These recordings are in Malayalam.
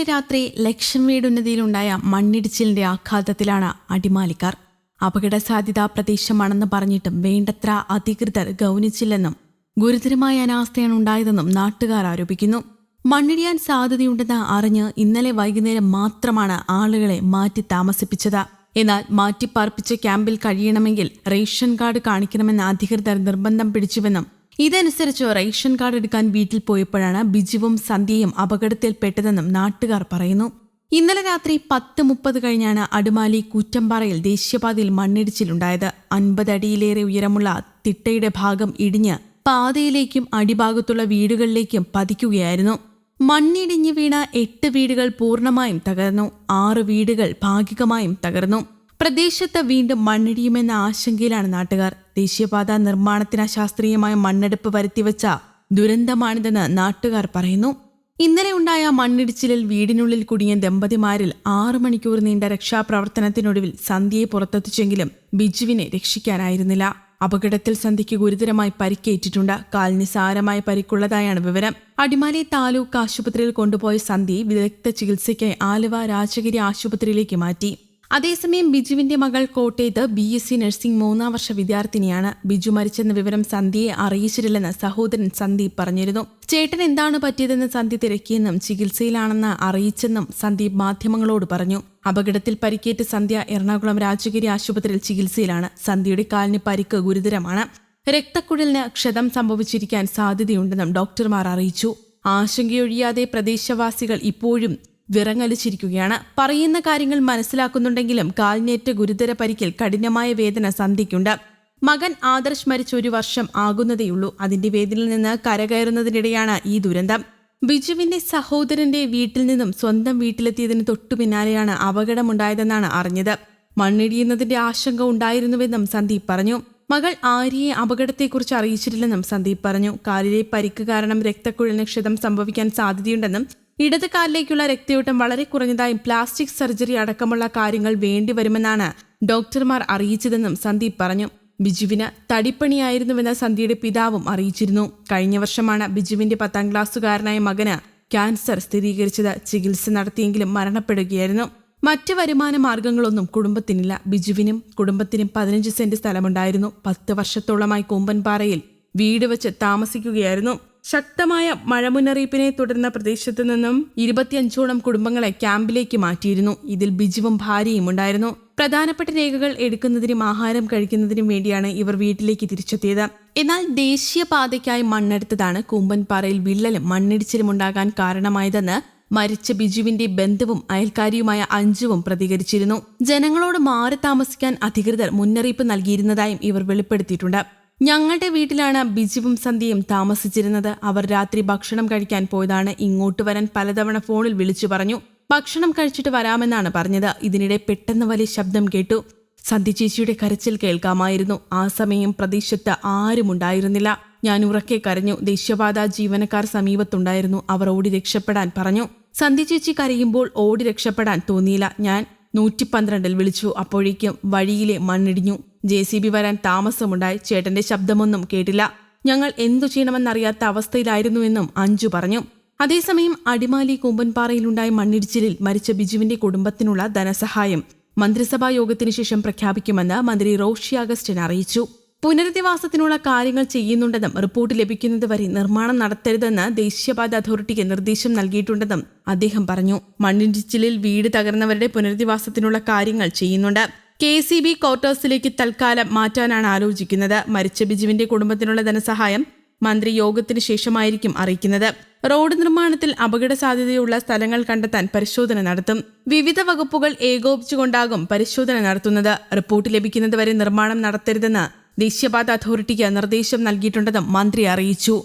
ഇന്നലെ രാത്രി ലക്ഷം വീടുന്നതിയിലുണ്ടായ മണ്ണിടിച്ചിലിന്റെ ആഘാതത്തിലാണ് അടിമാലിക്കാർ. അപകട സാധ്യതാ പ്രദേശമാണെന്ന് പറഞ്ഞിട്ടും വേണ്ടത്ര അധികൃതർ ഗൗനിച്ചില്ലെന്നും ഗുരുതരമായ അനാസ്ഥയാണ് ഉണ്ടായതെന്നും നാട്ടുകാർ ആരോപിക്കുന്നു. മണ്ണിടിയാൻ സാധ്യതയുണ്ടെന്ന് അറിഞ്ഞ് ഇന്നലെ വൈകുന്നേരം മാത്രമാണ് ആളുകളെ മാറ്റി താമസിപ്പിച്ചത്. എന്നാൽ മാറ്റിപ്പാർപ്പിച്ച ക്യാമ്പിൽ കഴിയണമെങ്കിൽ റേഷൻ കാർഡ് കാണിക്കണമെന്ന് അധികൃതർ നിർബന്ധം പിടിച്ചുവെന്നും ഇതനുസരിച്ച് റേഷൻ കാർഡ് എടുക്കാൻ വീട്ടിൽ പോയപ്പോഴാണ് ബിജുവും സന്ധ്യയും അപകടത്തിൽപ്പെട്ടതെന്നും നാട്ടുകാർ പറയുന്നു. ഇന്നലെ രാത്രി പത്ത് മുപ്പത് കഴിഞ്ഞാണ് അടുമാലി കൂറ്റമ്പാറയിൽ ദേശീയപാതയിൽ മണ്ണിടിച്ചിലുണ്ടായത്. അൻപത് അടിയിലേറെ ഉയരമുള്ള തിട്ടയുടെ ഭാഗം ഇടിഞ്ഞ് പാതയിലേക്കും അടിഭാഗത്തുള്ള വീടുകളിലേക്കും പതിക്കുകയായിരുന്നു. മണ്ണിടിഞ്ഞു വീണ എട്ട് വീടുകൾ പൂർണമായും തകർന്നു. ആറ് വീടുകൾ ഭാഗികമായും തകർന്നു. പ്രദേശത്ത് വീണ്ടും മണ്ണിടിയുമെന്ന ആശങ്കയിലാണ് നാട്ടുകാർ. ദേശീയപാത നിർമ്മാണത്തിന് അശാസ്ത്രീയമായ മണ്ണെടുപ്പ് വരുത്തിവെച്ച ദുരന്തമാണിതെന്ന് നാട്ടുകാർ പറയുന്നു. ഇന്നലെ ഉണ്ടായ മണ്ണിടിച്ചിലിൽ വീടിനുള്ളിൽ കുടുങ്ങിയ ദമ്പതിമാരിൽ ആറു മണിക്കൂർ നീണ്ട രക്ഷാപ്രവർത്തനത്തിനൊടുവിൽ സന്ധ്യയെ പുറത്തെത്തിച്ചെങ്കിലും ബിജുവിനെ രക്ഷിക്കാനായിരുന്നില്ല. അപകടത്തിൽ സന്ധ്യയ്ക്ക് ഗുരുതരമായി പരിക്കേറ്റിട്ടുണ്ട്. കാലിന് സാരമായ പരിക്കുള്ളതായാണ് വിവരം. അടിമാലി താലൂക്ക് ആശുപത്രിയിൽ കൊണ്ടുപോയ സന്ധ്യയെ വിദഗ്ധ ചികിത്സയ്ക്കായി ആലുവ രാജഗിരി ആശുപത്രിയിലേക്ക് മാറ്റി. അതേസമയം ബിജുവിന്റെ മകൾ കോട്ടയത്ത് ബി എസ് സി നഴ്സിംഗ് മൂന്നാം വർഷ വിദ്യാർത്ഥിനിയാണ്. ബിജു മരിച്ചെന്ന വിവരം സന്ധ്യയെ അറിയിച്ചിട്ടില്ലെന്ന് സഹോദരൻ സന്ദീപ് പറഞ്ഞിരുന്നു. ചേട്ടൻ എന്താണ് പറ്റിയതെന്ന് സന്ധ്യ തിരക്കിയെന്നും ചികിത്സയിലാണെന്ന് അറിയിച്ചെന്നും സന്ദീപ് മാധ്യമങ്ങളോട് പറഞ്ഞു. അപകടത്തിൽ പരിക്കേറ്റ് സന്ധ്യ എറണാകുളം രാജഗിരി ആശുപത്രിയിൽ ചികിത്സയിലാണ്. സന്ധ്യയുടെ കാലിന് പരിക്ക് ഗുരുതരമാണ്. രക്തക്കുഴലിന് ക്ഷതം സംഭവിച്ചിരിക്കാൻ സാധ്യതയുണ്ടെന്നും ഡോക്ടർമാർ അറിയിച്ചു. ആശങ്കയൊഴിയാതെ പ്രദേശവാസികൾ ഇപ്പോഴും വിറങ്ങലിച്ചിരിക്കുകയാണ്. പറയുന്ന കാര്യങ്ങൾ മനസ്സിലാക്കുന്നുണ്ടെങ്കിലും കാലിനേറ്റ ഗുരുതര പരിക്കിൽ കഠിനമായ വേദന സന്ധിക്കുണ്ട്. മകൻ ആദർശ് മരിച്ച ഒരു വർഷം ആകുന്നതേയുള്ളൂ അതിന്റെ വേദനയിൽ നിന്ന് കരകയറുന്നതിനിടെയാണ് ഈ ദുരന്തം. ബിജുവിന്റെ സഹോദരന്റെ വീട്ടിൽ നിന്നും സ്വന്തം വീട്ടിലെത്തിയതിന് തൊട്ടു പിന്നാലെയാണ് അപകടമുണ്ടായതെന്നാണ് അറിഞ്ഞത്. മണ്ണിടിയുന്നതിന്റെ ആശങ്ക ഉണ്ടായിരുന്നുവെന്നും സന്ദീപ് പറഞ്ഞു. മകൾ ആര്യയെ അപകടത്തെക്കുറിച്ച് അറിയിച്ചിട്ടില്ലെന്നും സന്ദീപ് പറഞ്ഞു. കാലിലെ പരിക്ക് കാരണം രക്തക്കുഴലിന് ക്ഷതം സംഭവിക്കാൻ സാധ്യതയുണ്ടെന്നും ഇടത് കാലിലേക്കുള്ള രക്തയോട്ടം വളരെ കുറഞ്ഞതായും പ്ലാസ്റ്റിക് സർജറി അടക്കമുള്ള കാര്യങ്ങൾ വേണ്ടിവരുമെന്നാണ് ഡോക്ടർമാർ അറിയിച്ചതെന്നും സന്ദീപ് പറഞ്ഞു. ബിജുവിന് തടിപ്പണിയായിരുന്നുവെന്ന് സന്ധ്യയുടെ പിതാവും അറിയിച്ചിരുന്നു. കഴിഞ്ഞ വർഷമാണ് ബിജുവിന്റെ പത്താം ക്ലാസ്സുകാരനായ മകന് ക്യാൻസർ സ്ഥിരീകരിച്ചത്. ചികിത്സ നടത്തിയെങ്കിലും മരണപ്പെടുകയായിരുന്നു. മറ്റ് വരുമാന മാർഗങ്ങളൊന്നും കുടുംബത്തിനില്ല. ബിജുവിനും കുടുംബത്തിനും പതിനഞ്ച് സെന്റ് സ്ഥലമുണ്ടായിരുന്നു. പത്ത് വർഷത്തോളമായി കൊമ്പൻപാറയിൽ വീട് വെച്ച് താമസിക്കുകയായിരുന്നു. ശക്തമായ മഴ മുന്നറിയിപ്പിനെ തുടർന്ന പ്രദേശത്തു നിന്നും ഇരുപത്തിയഞ്ചോളം കുടുംബങ്ങളെ ക്യാമ്പിലേക്ക് മാറ്റിയിരുന്നു. ഇതിൽ ബിജുവും ഭാര്യയും ഉണ്ടായിരുന്നു. പ്രധാനപ്പെട്ട രേഖകൾ എടുക്കുന്നതിനും ആഹാരം കഴിക്കുന്നതിനും വേണ്ടിയാണ് ഇവർ വീട്ടിലേക്ക് തിരിച്ചെത്തിയത്. എന്നാൽ ദേശീയപാതയ്ക്കായി മണ്ണെടുത്തതാണ് കൂമ്പൻപാറയിൽ വിള്ളലും മണ്ണിടിച്ചിലും ഉണ്ടാകാൻ കാരണമായതെന്ന് മരിച്ച ബിജുവിന്റെ ബന്ധുവും അയൽക്കാരിയുമായ അഞ്ജുവും പ്രതികരിച്ചിരുന്നു. ജനങ്ങളോട് മാറി താമസിക്കാൻ അധികൃതർ മുന്നറിയിപ്പ് നൽകിയിരുന്നതായും ഇവർ വെളിപ്പെടുത്തിയിട്ടുണ്ട്. ഞങ്ങളുടെ വീട്ടിലാണ് ബിജുവും സന്ധ്യയും താമസിച്ചിരുന്നത്. അവർ രാത്രി ഭക്ഷണം കഴിക്കാൻ പോയതാണ്. ഇങ്ങോട്ട് വരാൻ പലതവണ ഫോണിൽ വിളിച്ചു പറഞ്ഞു. ഭക്ഷണം കഴിച്ചിട്ട് വരാമെന്നാണ് പറഞ്ഞത്. ഇതിനിടെ പെട്ടെന്ന് വലിയ ശബ്ദം കേട്ടു. സന്ധ്യ ചേച്ചിയുടെ കരച്ചിൽ കേൾക്കാമായിരുന്നു. ആ സമയം പ്രദേശത്ത് ആരുമുണ്ടായിരുന്നില്ല ഞാൻ ഉറക്കെ കരഞ്ഞു. ദേശീയപാത ജീവനക്കാർ സമീപത്തുണ്ടായിരുന്നു. അവർ ഓടി രക്ഷപ്പെടാൻ പറഞ്ഞു. സന്ധ്യ ചേച്ചി കരയുമ്പോൾ ഓടി രക്ഷപ്പെടാൻ തോന്നിയില്ല. ഞാൻ നൂറ്റി പന്ത്രണ്ടിൽ വിളിച്ചു. അപ്പോഴേക്കും വഴിയിലെ മണ്ണിടിഞ്ഞു. ജെ സി ബി വരാൻ താമസമുണ്ടായി. ചേട്ടന്റെ ശബ്ദമൊന്നും കേട്ടില്ല. ഞങ്ങൾ എന്തു ചെയ്യണമെന്നറിയാത്ത അവസ്ഥയിലായിരുന്നുവെന്നും അഞ്ജു പറഞ്ഞു. അതേസമയം അടിമാലി കൂമ്പൻപാറയിലുണ്ടായ മണ്ണിടിച്ചിലിൽ മരിച്ച ബിജുവിന്റെ കുടുംബത്തിനുള്ള ധനസഹായം മന്ത്രിസഭാ യോഗത്തിനു ശേഷം പ്രഖ്യാപിക്കുമെന്ന് മന്ത്രി റോഷി അഗസ്റ്റിൻ അറിയിച്ചു. പുനരധിവാസത്തിനുള്ള കാര്യങ്ങൾ ചെയ്യുന്നുണ്ടെന്നും റിപ്പോർട്ട് ലഭിക്കുന്നതുവരെ നിർമ്മാണം നടത്തരുതെന്ന് ദേശീയപാത അതോറിറ്റിക്ക് നിർദ്ദേശം നൽകിയിട്ടുണ്ടെന്നും അദ്ദേഹം പറഞ്ഞു. മണ്ണിടിച്ചിലിൽ വീട് തകർന്നവരുടെ പുനരധിവാസത്തിനുള്ള കാര്യങ്ങൾ ചെയ്യുന്നുണ്ട്. കെ സി ബി ക്വാർട്ടേഴ്സിലേക്ക് തൽക്കാലം മാറ്റാനാണ് ആലോചിക്കുന്നത്. മരിച്ച ബിജുവിന്റെ കുടുംബത്തിനുള്ള ധനസഹായം മന്ത്രി യോഗത്തിന് ശേഷമായിരിക്കും അറിയിക്കുന്നത്. റോഡ് നിർമ്മാണത്തിൽ അപകട സാധ്യതയുള്ള സ്ഥലങ്ങൾ കണ്ടെത്താൻ പരിശോധന നടത്തും. വിവിധ വകുപ്പുകൾ ഏകോപിച്ചുകൊണ്ടാകും പരിശോധന നടത്തുന്നത്. റിപ്പോർട്ട് ലഭിക്കുന്നതുവരെ നിർമ്മാണം നടത്തരുതെന്ന് ദേശീയപാത അതോറിറ്റിക്ക് നിർദ്ദേശം നൽകിയിട്ടുണ്ടെന്നും മന്ത്രി അറിയിച്ചു.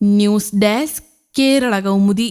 News desk Kerala Kaumudi.